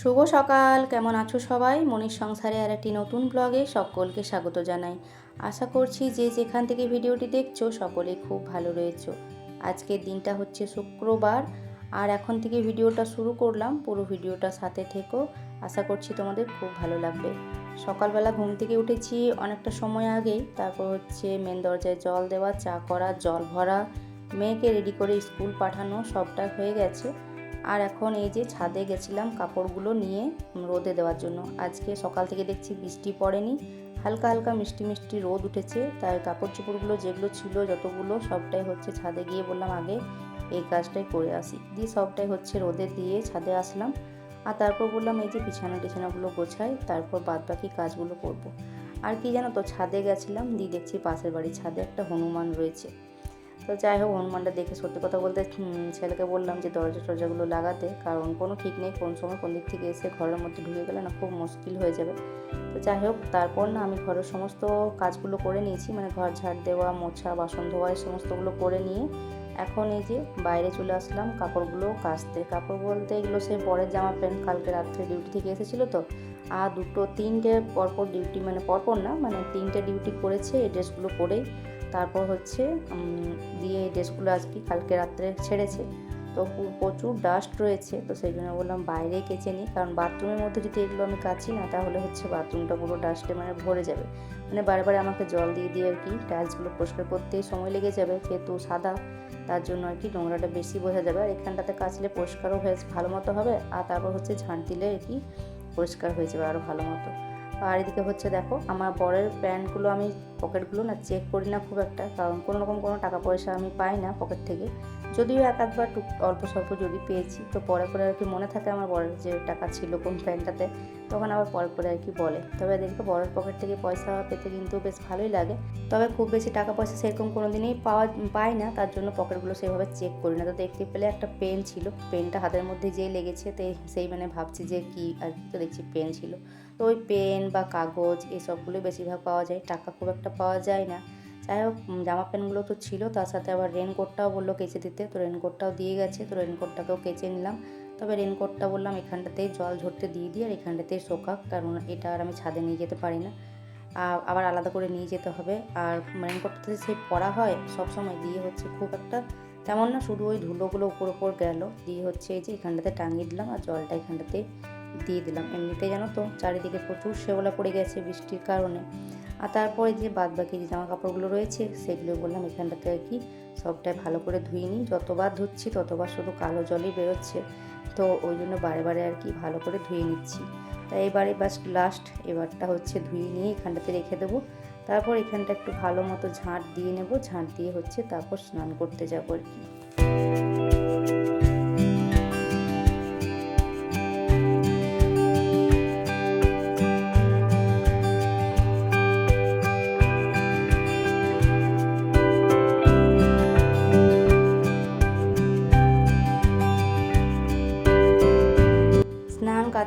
শুভ সকাল, কেমন আছো সবাই? মনির সংসারে আর একটি নতুন ব্লগে সকলকে স্বাগত জানাই। আশা করছি যে যেখান থেকে ভিডিওটি দেখছ সকলে খুব ভালো রয়েছো। আজকের দিনটা হচ্ছে শুক্রবার, আর এখন থেকে ভিডিওটা শুরু করলাম। পুরো ভিডিওটা সাথে থেকো। আশা করছি তোমাদের খুব ভালো লাগবে। সকালবেলা ঘুম থেকে উঠেছি অনেকটা সময় আগেই। তারপর হচ্ছে মেন দরজায় জল দেওয়া, চা করা, জল ভরা, মেয়েকে রেডি করে স্কুল পাঠানো সবটা হয়ে গেছে। আর এখন এই যে ছাদে গেছিলাম কাপড়গুলো নিয়ে রোদে দেওয়ার জন্য। আজকে সকাল থেকে দেখছি বৃষ্টি পড়েনি, হালকা হালকা মিষ্টি মিষ্টি রোদ উঠেছে। তাই কাপড় চোপড়গুলো যেগুলো ছিল যতগুলো, সবটাই হচ্ছে ছাদে গিয়ে বললাম আগে এই কাজটাই করে আসি। দিয়ে সবটাই হচ্ছে রোদে দিয়ে ছাদে আসলাম। আর তারপর বললাম এই যে বিছানা টিছানাগুলো গোছাই, তারপর বাদ বাকি কাজগুলো করব। আর কি জানো তো, ছাদে গেছিলাম, দিয়ে দেখছি পাশের বাড়ির ছাদে একটা হনুমান রয়েছে। তো যাই হোক, হনুমানটা দেখে সত্যি কথা বলতে ছেলেকে বললাম যে দরজা টরজাগুলো লাগাতে, কারণ কোনো ঠিক নেই কোন সময় কোন দিক থেকে এসে ঘরের মধ্যে ঢুকে গেলে না খুব মুশকিল হয়ে যাবে। তো যাই হোক, তারপর না আমি ঘরের সমস্ত কাজগুলো করে নিয়েছি মানে ঘর ঝাড় দেওয়া, মোছা, বাসন ধোয়া, এই সমস্তগুলো করে নিয়ে এখন এই যে বাইরে চলে আসলাম কাপড়গুলো কাচতে। কাপড় বলতে এগুলো সে পরের জামা প্যান্ট, কালকে রাত্রে ডিউটি থেকে এসেছিল তো, আর দুটো, তিনটে পরপর ডিউটি মানে পরপর না মানে তিনটে ডিউটি করেছে, এই ড্রেসগুলো পরেই তারপর হচ্ছে দিয়ে এই ড্রেসগুলো আজকে কালকে রাত্রে ছেড়েছে। তো প্রচুর ডাস্ট রয়েছে, তো সেই জন্য বললাম বাইরে কেচে নিই। কারণ বাথরুমের মধ্যে যদি এগুলো আমি কাচি না, তাহলে হচ্ছে বাথরুমটা পুরো ডাস্টে মানে ভরে যাবে। মানে বারে বারে আমাকে জল দিয়ে দিয়ে আর কি টাইলসগুলো পরিষ্কার করতেই সময় লেগে যাবে, যেহেতু সাদা, তার জন্য আর কি নোংরাটা বেশি বোঝা যাবে। আর এখানটাতে কাচলে পরিষ্কারও হয়ে, ভালো মতো হবে, আর তারপর হচ্ছে ঝাঁট দিলে আর কি পরিষ্কার হয়ে যাবে আরও ভালো মতো। আর এদিকে হচ্ছে দেখো, আমার বরের প্যান্টগুলো আমি পকেটগুলো না চেক করি না খুব একটা, কারণ কোনো রকম কোনো টাকা পয়সা আমি পাই না পকেট থেকে। যদিও এক আধবার টুক অল্প স্বল্প যদি পেয়েছি, তো পরে পরে আর কি মনে থাকে আমার বরের যে টাকা ছিল কোন প্যান্টটাতে, তখন আবার পরে পরে আর কি বলে। তবে দেখবে বরের পকেট থেকে পয়সা পেতে কিন্তু বেশ ভালোই লাগে। তবে খুব বেশি টাকা পয়সা সেরকম কোনো দিনই পাওয়া, পাই না, তার জন্য পকেটগুলো সেভাবে চেক করি না। তো দেখতে পেলে একটা পেন ছিল, পেনটা হাতের মধ্যে যেই লেগেছে, তো সেই মানে ভাবছি যে কি আর কি তো দেখছি পেন ছিল। তো ওই পেন বা কাগজ এসবগুলোই বেশিরভাগ পাওয়া যায়, টাকা খুব একটা পাওয়া যায় না। যাই হোক জামা প্যান্টগুলো তো ছিল, তার সাথে আবার রেনকোটটাও বলল কেচে দিতে, তো রেনকোটটাও দিয়ে গেছে, তো রেনকোটটাকেও কেচে নিলাম। তবে রেনকোটটা বললাম এখানটাতেই জল ঝরতে দিয়ে দিই, আর এখানটাতেই শোকাক, কারণ এটা আর আমি ছাদে নিয়ে যেতে পারি না। আবার আলাদা করে নিয়ে যেতে হবে, আর রেনকোটটাতে সে পরা হয় সব সময় দিয়ে হচ্ছে খুব একটা তেমন না, শুধু ওই ধুলোগুলো উপর উপর গেল, দিয়ে হচ্ছে এই যে এখানটাতে টাঙিয়ে দিলাম, আর জলটা এখানটাতে দিয়ে দিলাম। এমনিতে জানো তো, চারিদিকে প্রচুর শেওলা পড়ে গেছে বৃষ্টির কারণে। আর তারপরে যে বাদ বাকি যে জামা কাপড়গুলো রয়েছে, সেগুলো বললাম এখানটাতে আর কি সবটাই ভালো করে ধুয়ে নিই। যতবার ধুচ্ছি, ততবার শুধু কালো জলই বেরোচ্ছে। তো ওই জন্য বারে বারে আর কি ভালো করে ধুয়ে নিচ্ছি। তাই এবারে বাস লাস্ট এবারটা হচ্ছে ধুয়ে নিয়ে এখানটাতে রেখে দেবো। তারপর এখানটা একটু ভালো মতো ঝাঁট দিয়ে নেব। ঝাঁট দিয়ে হচ্ছে তারপর স্নান করতে যাব আর কি।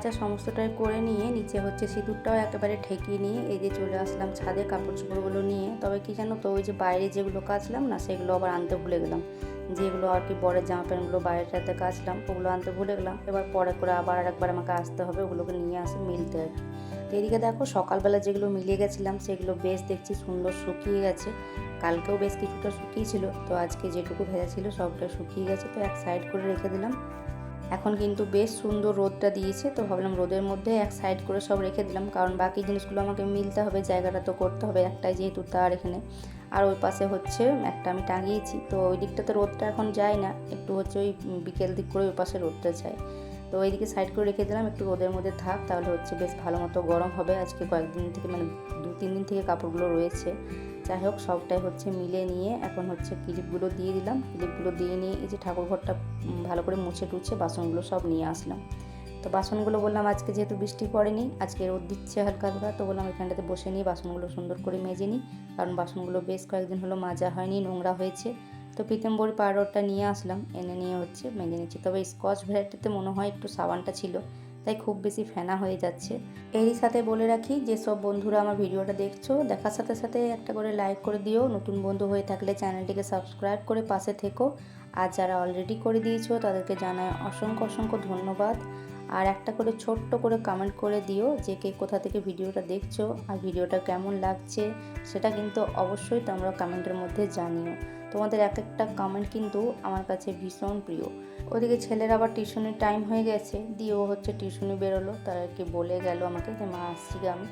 কাচা সমস্তটাই করে নিয়ে নিচে হচ্ছে সিঁদুরটাও একেবারে ঠেকিয়ে নিয়ে এই যে চলে আসলাম ছাদে কাপড় চোপড়গুলো নিয়ে। তবে কি জানো তো, ওই যে বাইরে যেগুলো কাচলাম না, সেগুলো আবার আনতে ভুলে গেলাম। যেগুলো আর কি বরের জামা প্যান্টগুলো বাইরেটাতে কাচলাম, ওগুলো আনতে ভুলে গেলাম। এবার পরে করে আবার আরেকবার আমাকে আসতে হবে, ওগুলোকে নিয়ে আসে মিলতে আর কি। এদিকে দেখো, সকালবেলা যেগুলো মিলিয়ে গেছিলাম, সেগুলো বেশ দেখছি সুন্দর শুকিয়ে গেছে। কালকেও বেশ কিছুটা শুকিয়েছিল, তো আজকে যেটুকু ভেজা ছিল সবটা শুকিয়ে গেছে, তো এক সাইড করে রেখে দিলাম। এখন কিন্তু বেশ সুন্দর রোদটা দিয়েছে, তো ভাবলাম রোদের মধ্যে এক সাইড করে সব রেখে দিলাম, কারণ বাকি জিনিসগুলো আমাকে মিলতে হবে, জায়গাটা তো করতে হবে একটাই যেহেতু তার এখানে। আর ওই পাশে হচ্ছে একটা আমি টাঙিয়েছি, তো ওই দিকটাতে রোদটা এখন যায় না, একটু হচ্ছে ওই বিকেল দিক করে ওই পাশে রোদটা যায়। তো ওইদিকে সাইড করে রেখে দিলাম, একটু রোদের মধ্যে থাক, তাহলে হচ্ছে বেশ ভালো মতো গরম হবে। আজকে কয়েকদিন থেকে মানে দু, তিন দিন থেকে কাপড়গুলো রয়েছে। যাই হোক, সবটাই হচ্ছে মিলে নিয়ে এখন হচ্ছে ক্লিপগুলো দিয়ে দিলাম। ক্লিপগুলো দিয়ে নিয়ে এই যে ঠাকুর ঘরটা ভালো করে মুছে টুছে বাসনগুলো সব নিয়ে আসলাম। তো বাসনগুলো বললাম আজকে যেহেতু বৃষ্টি পড়েনি, আজকে রোদ দিচ্ছে হালকা হালকা, তো বললাম এখানটাতে বসে নিয়ে বাসনগুলো সুন্দর করে মেজে নিই। কারণ বাসনগুলো বেশ কয়েকদিন হলো মাজা হয়নি, নোংরা হয়েছে। তো পিতম্বরী পাউডারটা নিয়ে আসলাম। এনে নিয়ে হচ্ছে মেজে নিচ্ছি। তবে স্কচ ভ্যারাইটিতে মনে হয় একটু সাবানটা ছিল, তাই খুব বেশি ফেনা হয়ে যাচ্ছে। এরই সাথে বলে রাখি, যে সব বন্ধুরা আমার ভিডিওটা দেখছ, দেখার সাথে সাথে একটা করে লাইক করে দিও। নতুন বন্ধু হয়ে থাকলে চ্যানেলটিকে সাবস্ক্রাইব করে পাশে থেকো। আর যারা অলরেডি করে দিয়েছ, তাদেরকে জানায় অসংখ্য অসংখ্য ধন্যবাদ। আর একটা করে ছোট্ট করে কমেন্ট করে দিও, যে কে কোথা থেকে ভিডিওটা দেখছ, আর ভিডিওটা কেমন লাগছে, সেটা কিন্তু অবশ্যই তোমরা কমেন্টের মধ্যে জানিও। তোমাদের এক একটা কমেন্ট কিন্তু আমার কাছে ভীষণ প্রিয়। ওদিকে ছেলের আবার টিউশনের টাইম হয়ে গেছে, দিয়ে ও হচ্ছে টিউশনে বেরোলো, তার আর কি বলে গেল আমাকে যে, মা, আসছি আমি।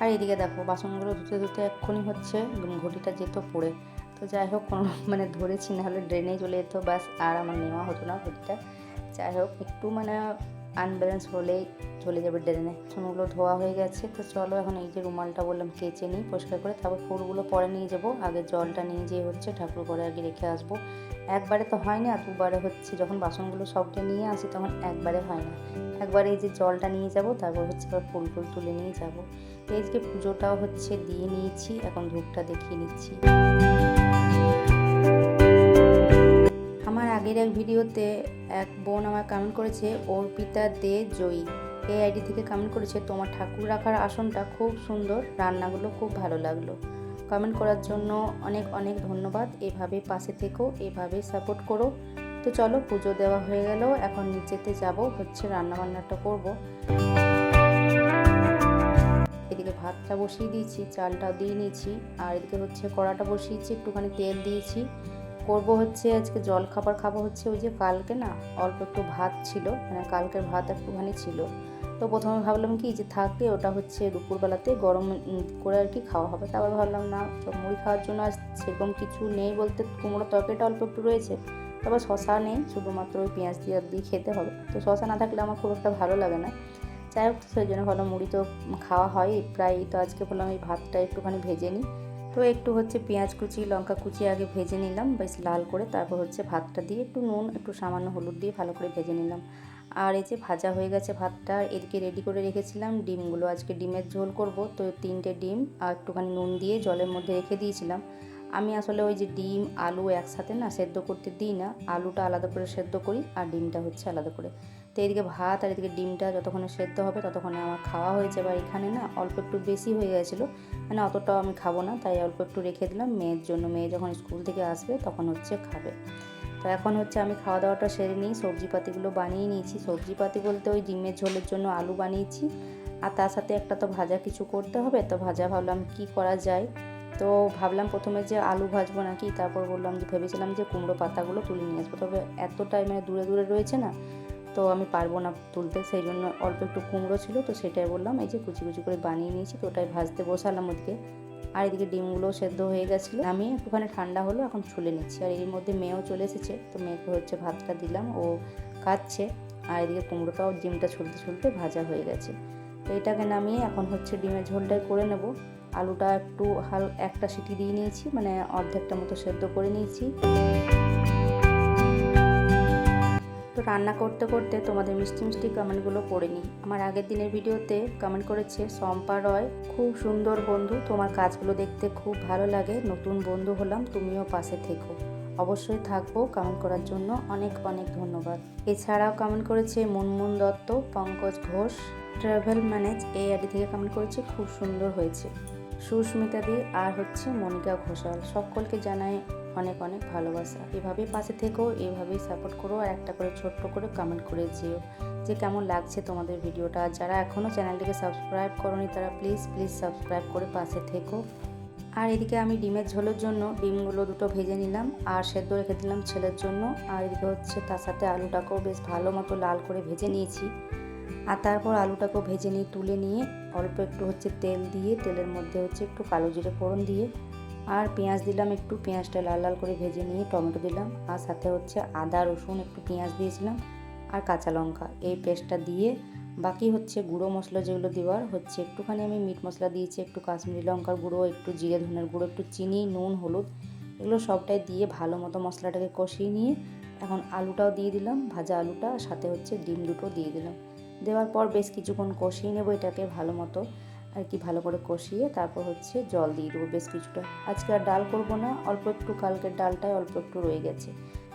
আর এদিকে দেখো, বাসনগুলো ধুতে ধুতে এক্ষুনি হচ্ছে ঘটিটা যেত পড়ে। তো যাই হোক, কোনো মানে ধরেছি, না হলে ড্রেনে চলে যেত বাস আর আমার নেওয়া হতো না ঘটিটা। যাই হোক, একটু মানে আনব্যালেন্স হলেই চলে যাবে ড্রেনে। বাসনগুলো ধোয়া হয়ে গেছে। তো চলো এখন এই যে রুমালটা বললাম কেচে নিই, পরিষ্কার করে। তারপর ফুলগুলো পরে নিয়ে যাব। আগে জলটা নিয়ে যেয়ে হচ্ছে ঠাকুর ঘরে আগে রেখে আসব। একবারে তো হয় না, দুবারে হচ্ছে যখন বাসনগুলো সবটা নিয়ে আসি তখন একবারে হয় না। একবারে এই যে জলটা নিয়ে যাব, তারপর হচ্ছে আবার ফুল ফুল তুলে নিয়ে যাব। এই যে পুজোটাও হচ্ছে দিয়ে নিয়েছি, এখন ধূপটা দেখিয়ে নিচ্ছি। আমার আগের এক ভিডিওতে এক বোন আমার কমেন্ট করেছে, অর্পিতা দে জয়ী। এই আইডি থেকে কমেন্ট করেছে, তোমার ঠাকুর রাখার আসনটা খুব সুন্দর, রান্নাগুলো খুব ভালো লাগল। কমেন্ট করার জন্য অনেক অনেক ধন্যবাদ, এভাবে পাশে থেকো, এভাবে সাপোর্ট করো। তো চলো, পুজো দেওয়া হয়ে গেল, এখন নিচেতে যাব, হচ্ছে রান্না বান্নাটা করব। এদিকে ভাতটা বসিয়ে দিয়েছি চালটা দিয়ে নিয়েছি, আর এদিকে হচ্ছে কড়াটা বসিয়েছি, একটুখানি তেল দিয়েছি। করব হচ্ছে আজকে জল খাবার খাব হচ্ছে ওই যে কালকে না, অল্প একটু ভাত ছিল মানে কালকের ভাত একটুখানি ছিল। তো প্রথমে ভাবলাম কি যে থাকলে ওটা হচ্ছে দুপুরবেলাতে গরম করে আর কি খাওয়া হবে। তারপর ভাবলাম, না, তো মুড়ি খাওয়ার জন্য আর সেরকম কিছু নেই বলতে কুমড়ো তরকারিটা অল্প একটু রয়েছে। তবে শশা নেই, শুধুমাত্র ওই পেঁয়াজ দিয়ে দিয়ে খেতে হবে। তো শশা না থাকলে আমার খুব একটা ভালো লাগে না। যাই হোক, সেই জন্য ভাবলাম মুড়ি তো খাওয়া হয়, প্রায় তো আজকে বললাম এই ভাতটা একটুখানি ভেজে নিই। তো একটু হচ্ছে পেঁয়াজ কুচি, লঙ্কা কুচি আগে ভেজে নিলাম, বেশ লাল করে। তারপর হচ্ছে ভাতটা দিয়ে একটু নুন, একটু সামান্য হলুদ দিয়ে ভালো করে ভেজে নিলাম। আর এই যে ভাজা হয়ে গেছে ভাতটা, এদিকে রেডি করে রেখেছিলাম। ডিমগুলো আজকে ডিমের ঝোল করব। তো তিনটে ডিম আর একটুখানি নুন দিয়ে জলের মধ্যে রেখে দিয়েছিলাম। আমি আসলে ওই যে ডিম, আলু একসাথে না সেদ্ধ করতে দিই না। আলুটা আলাদা করে সেদ্ধ করি আর ডিমটা হচ্ছে আলাদা করে। তো এদিকে ভাত আর এদিকে ডিমটা যতক্ষণে সেদ্ধ হবে ততক্ষণে আমার খাওয়া হয়েছে বা এখানে না অল্প একটু বেশি হয়ে গেছিল। মানে অতটাও আমি খাব না, তাই অল্প একটু রেখে দিলাম। মেয়ের জন্য, মেয়ে যখন স্কুল থেকে আসবে তখন হচ্ছে খাবে। তো এখন হচ্ছে আমি খাওয়া দাওয়াটা সেরে নিই, সবজিপাতিগুলো বানিয়ে নিয়েছি। সবজিপাতি বলতে ওই ডিমের ঝোলের জন্য আলু বানিয়েছি। আর তার সাথে একটা তো ভাজা কিছু করতে হবে, তো ভাজা ভাবলাম কি করা যায়? তো ভাবলাম প্রথমে যে আলু ভাজবো নাকি, তারপর বললাম যে, ভেবেছিলাম যে কুমড়ো পাতাগুলো তুলে নিয়ে আসব। তবে এতটাই মানে দূরে দূরে রয়েছে না, তো আমি পারব না তুলতে। সেই জন্য অল্প একটু কুমড়ো ছিল, তো সেটাই বললাম, এই যে কুচি কুচি করে বানিয়ে নিয়েছি, তো ওটাই ভাজতে বসালাম ওদিকে। আর এদিকে ডিমগুলো সেদ্ধ হয়ে গেছিল। আমি একটুখানি ঠান্ডা হলো, এখন ছুলে নিচ্ছি। আর এর মধ্যে মেয়েও চলে এসেছে, তো মেয়েকে হচ্ছে ভাতটা দিলাম, ও খাচ্ছে। আর এদিকে কুমড়োটাও ডিমটা ছুলতে ছুলতে ভাজা হয়ে গেছে। তো এটাকে নামিয়ে এখন হচ্ছে ডিমের ঝোলটাই করে নেব। আলুটা একটু হাল, একটা সিটি দিয়ে নিয়েছি মানে অর্ধেকটা মতো সেদ্ধ করে নিয়েছি। তো রান্না করতে করতে তোমাদের মিষ্টি মিষ্টি কমেন্টগুলো পড়ে নিই। আমার আগের দিনের ভিডিওতে কমেন্ট করেছে, শম্পা রয়, খুব সুন্দর বন্ধু, তোমার কাজগুলো দেখতে খুব ভালো লাগে, নতুন বন্ধু হলাম, তুমিও পাশে থেকো। অবশ্যই থাকব, কমেন্ট করার জন্য অনেক অনেক ধন্যবাদ। এছাড়াও কমেন্ট করেছে, মুনমুন দত্ত, পঙ্কজ ঘোষ, ট্রাভেল ম্যানেজ, এই আইডি থেকে কমেন্ট করেছে, খুব সুন্দর হয়েছে। সুস্মিতা দি আর হচ্ছে মনিকা ঘোষাল। সকলকে জানাই অনেক অনেক ভালোবাসা। এভাবেই পাশে থেকেও এভাবেই সাপোর্ট করো আর একটা করে ছোট্ট করে কমেন্ট করে যেও যে কেমন লাগছে তোমাদের ভিডিওটা। যারা এখনও চ্যানেলটিকে সাবস্ক্রাইব করনি তারা প্লিজ প্লিজ সাবস্ক্রাইব করে পাশে থেকো। আর এদিকে আমি ডিমের ঝোলের জন্য ডিমগুলো দুটো ভেজে নিলাম আর সেদ্ধ রেখে দিলাম ছেলের জন্য। আর এদিকে হচ্ছে তার সাথে আলুটাকেও বেশ ভালো মতো লাল করে ভেজে নিয়েছি। আর তারপর আলুটাকেও ভেজে নিয়ে, তুলে নিয়ে অল্প একটু হচ্ছে তেল দিয়ে, তেলের মধ্যে হচ্ছে একটু কালো জিরে ফোড়ন দিয়ে আর পেঁয়াজ দিলাম একটু, পেঁয়াজটা লাল লাল করে ভেজে নিয়ে টমেটো দিলাম। আর সাথে হচ্ছে আদা, রসুন একটু পেঁয়াজ দিয়েছিলাম আর কাঁচা লঙ্কা। এই পেস্টটা দিয়ে বাকি হচ্ছে গুঁড়ো মশলা যেগুলো দেওয়ার, হচ্ছে একটুখানি আমি মিট মশলা দিয়েছি, একটু কাশ্মীরি লঙ্কার গুঁড়ো, একটু জিরে ধনের গুঁড়ো, একটু চিনি, নুন, হলুদ, এগুলো সবটাই দিয়ে ভালো মতো মশলাটাকে কষিয়ে নিয়ে এখন আলুটাও দিয়ে দিলাম, ভাজা আলুটা সাথে হচ্ছে ডিম দুটো দিয়ে দিলাম। দেওয়ার পর বেশ কিছুক্ষণ কষিয়ে নেব এটাকে ভালো মতো। আর কি ভালো করে কষিয়ে তারপর হচ্ছে জল দিয়ে দেবো বেশ কিছুটা। আজকে আর ডাল করব না, অল্প একটু, কালকের ডালটাই অল্প একটু রয়ে গেছে।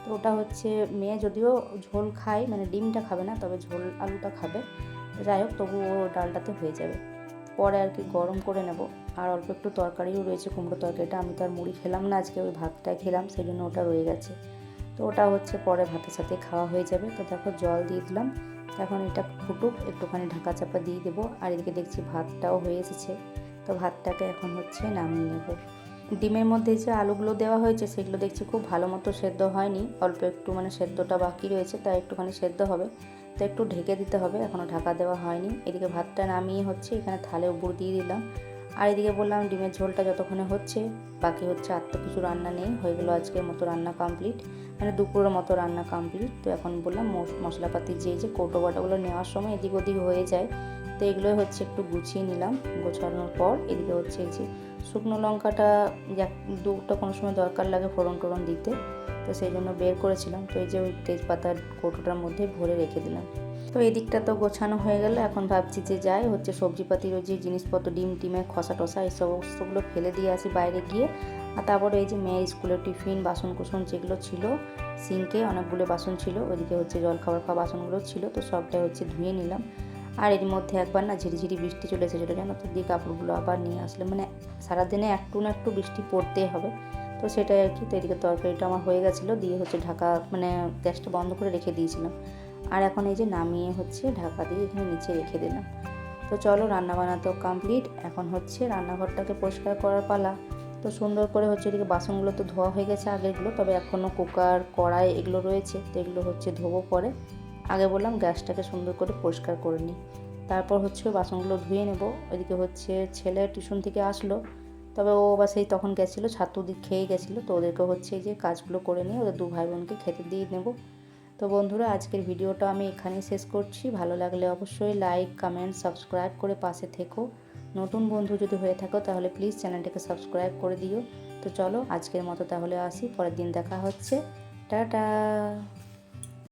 তো ওটা হচ্ছে মেয়ে যদিও ঝোল খায় মানে ডিমটা খাবে না, তবে ঝোল আলুটা খাবে। যাই হোক, তবু ও ডালটাতে হয়ে যাবে। পরে আর কি গরম করে নেব। আর অল্প একটু তরকারিও রয়েছে কুমড়ো তরকারিটা আমি তো আর মুড়ি খেলাম না, আজকে ওই ভাতটাই খেলাম, সেই জন্য ওটা রয়ে গেছে। তো ওটা হচ্ছে পরে ভাতের সাথে খাওয়া হয়ে যাবে। তো দেখো জল দিয়ে দিলাম। এখন এটা ফুটুক, একটুখানি ঢাকা চাপা দিয়ে দেবো। আর এদিকে দেখছি ভাতটাও হয়ে এসেছে। তো ভাতটাকে এখন হচ্ছে নামিয়ে নেব। ডিমের মধ্যে যে আলুগুলো দেওয়া হয়েছে, সেগুলো দেখছি খুব ভালো মতো সেদ্ধ হয়নি। অল্প একটু মানে সেদ্ধটা বাকি রয়েছে, তাই একটুখানি সেদ্ধ হবে। তো একটু ঢেকে দিতে হবে এখনও ঢাকা দেওয়া হয়নি। এদিকে ভাতটা নামিয়ে হচ্ছে, এখানে থালে উপর দিয়ে দিলাম। আর এদিকে বললাম ডিমের ঝোলটা যতক্ষণে হচ্ছে, বাকি হচ্ছে আর তো কিছু রান্না নেই, হয়ে গেলো আজকের মতো রান্না কমপ্লিট মানে দুপুরের মতো রান্না কমপ্লিট তো এখন বললাম মশ- মশলাপাতি যে যে কৌটো বাটাগুলো নেওয়ার সময় এদিক ওদিক হয়ে যায়। তো এগুলোই হচ্ছে একটু গুছিয়ে নিলাম গোছানোর পর। এদিকে হচ্ছে এই যে শুকনো লঙ্কাটা এক- দুটো কোনো সময় দরকার লাগে ফোড়ন টোড়ন দিতে। তো সেই জন্য বের করেছিলাম। তো এই যে ওই তেজপাতার কৌটোটার মধ্যে ভরে রেখে দিলাম। তো এদিকটা তো গোছানো হয়ে গেল। এখন ভাবছি যে যাই, হচ্ছে সবজিপাতির ওই যে জিনিসপত্র, ডিম টিমে খসা টসা, এই সমস্তগুলো ফেলে দিয়ে আসি বাইরে গিয়ে। আর তারপরে এই যে মেয়ের স্কুলের টিফিন বাসন কুসন যেগুলো ছিল, সিঙ্কে অনেকগুলো বাসন ছিল, ওইদিকে হচ্ছে জল খাবার খাওয়া বাসনগুলো ছিল, তো সবটাই হচ্ছে ধুয়ে নিলাম। আর এর মধ্যে একবার না ঝিরিঝিরি বৃষ্টি চলে এসেছিল, জানো তো? দিয়ে কাপড়গুলো আবার নিয়ে আসলে মানে সারাদিনে একটু না একটু বৃষ্টি পড়তেই হবে। তো সেটাই আর কি, তো এদিকে তরকারিটা আমার হয়ে গেছিল, দিয়ে হচ্ছে ঢাকা মানে গ্যাসটা বন্ধ করে রেখে দিয়েছিলাম। আর এখন এই যে নামিয়ে হচ্ছে ঢাকা দিয়ে এখানে নিচে রেখে দিলাম। তো চলো রান্না বান্না তো কমপ্লিট এখন হচ্ছে রান্নাঘরটাকে পরিষ্কার করার পালা। তো সুন্দর করে হচ্ছে এদিকে বাসনগুলো তো ধোয়া হয়ে গেছে আগেরগুলো, তবে এখনও কুকার, কড়াই এগুলো রয়েছে। তো এগুলো হচ্ছে ধোবো পরে। আগে বললাম গ্যাসটাকে সুন্দর করে পরিষ্কার করে নিই। তারপর হচ্ছে বাসনগুলো ধুয়ে নেব। ওইদিকে হচ্ছে ছেলে টিউশন থেকে আসলো। তবে ও বা সেই তখন গেছিল, ছাতু দিয়ে খেয়ে গেছিল। তো ওদেরকে হচ্ছে এই যে কাজগুলো করে নিয়ে ওদের দু ভাই বোনকে খেতে দিয়ে নেব। তো বন্ধুরা, আজকের ভিডিওটা আমি এখানেই শেষ করছি। ভালো লাগলে অবশ্যই লাইক কমেন্ট সাবস্ক্রাইব করে পাশে থেকো। নতুন বন্ধু যদি হয়ে থাকো, তাহলে প্লিজ চ্যানেলটিকে সাবস্ক্রাইব করে দিও। তো চলো, আজকের মতো তাহলে আসি। পরের দিন দেখা হচ্ছে। টাটা!